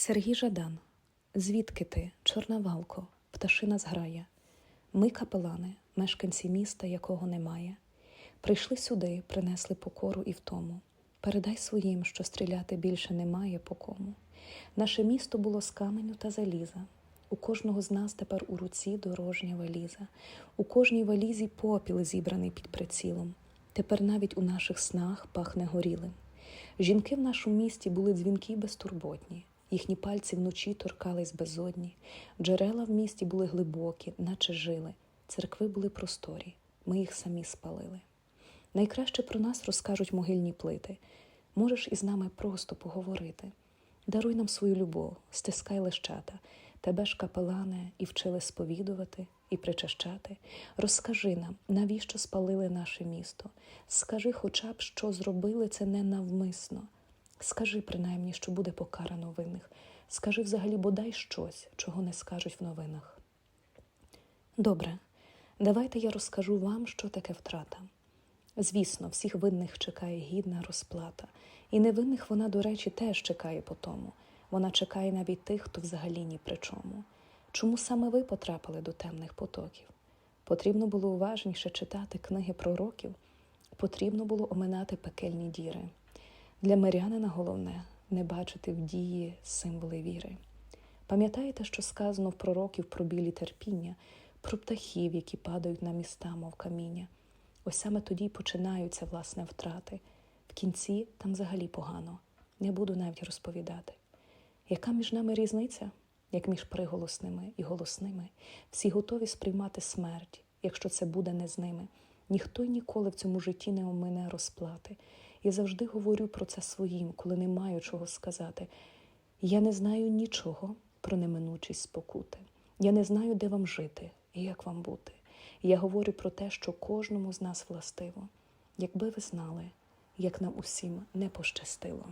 Сергій Жадан, звідки ти, чорновалко, пташина зграє? Ми, капелани, мешканці міста, якого немає. Прийшли сюди, принесли покору і втому. Передай своїм, що стріляти більше немає по кому. Наше місто було з каменю та заліза. У кожного з нас тепер у руці дорожня валіза. У кожній валізі попіл зібраний під прицілом. Тепер навіть у наших снах пахне горілим. Жінки в нашому місті були дзвінки й безтурботні. Їхні пальці вночі торкались безодні. Джерела в місті були глибокі, наче жили. Церкви були просторі. Ми їх самі спалили. Найкраще про нас розкажуть могильні плити. Можеш із нами просто поговорити. Даруй нам свою любов, стискай лещата, тебе ж капелане і вчили сповідувати і причащати. Розкажи нам, навіщо спалили наше місто. Скажи, хоча б, що зробили це ненавмисно. Скажи, принаймні, що буде покарано винних. Скажи взагалі бодай щось, чого не скажуть в новинах. Добре, давайте я розкажу вам, що таке втрата. Звісно, всіх винних чекає гідна розплата, і невинних вона, до речі, теж чекає по тому. Вона чекає навіть тих, хто взагалі ні при чому. Чому саме ви потрапили до темних потоків? Потрібно було уважніше читати книги пророків, потрібно було оминати пекельні діри. Для мирянина головне не бачити в дії символи віри. Пам'ятаєте, що сказано в пророків про білі терпіння, про птахів, які падають на міста, мов каміння. Ось саме тоді й починаються власне втрати. В кінці там взагалі погано. Не буду навіть розповідати. Яка між нами різниця, як між приголосними і голосними? Всі готові сприймати смерть, якщо це буде не з ними. Ніхто й ніколи в цьому житті не омине розплати. Я завжди говорю про це своїм, коли не маю чого сказати. Я не знаю нічого про неминучість спокути. Я не знаю, де вам жити і як вам бути. Я говорю про те, що кожному з нас властиво, якби ви знали, як нам усім не пощастило.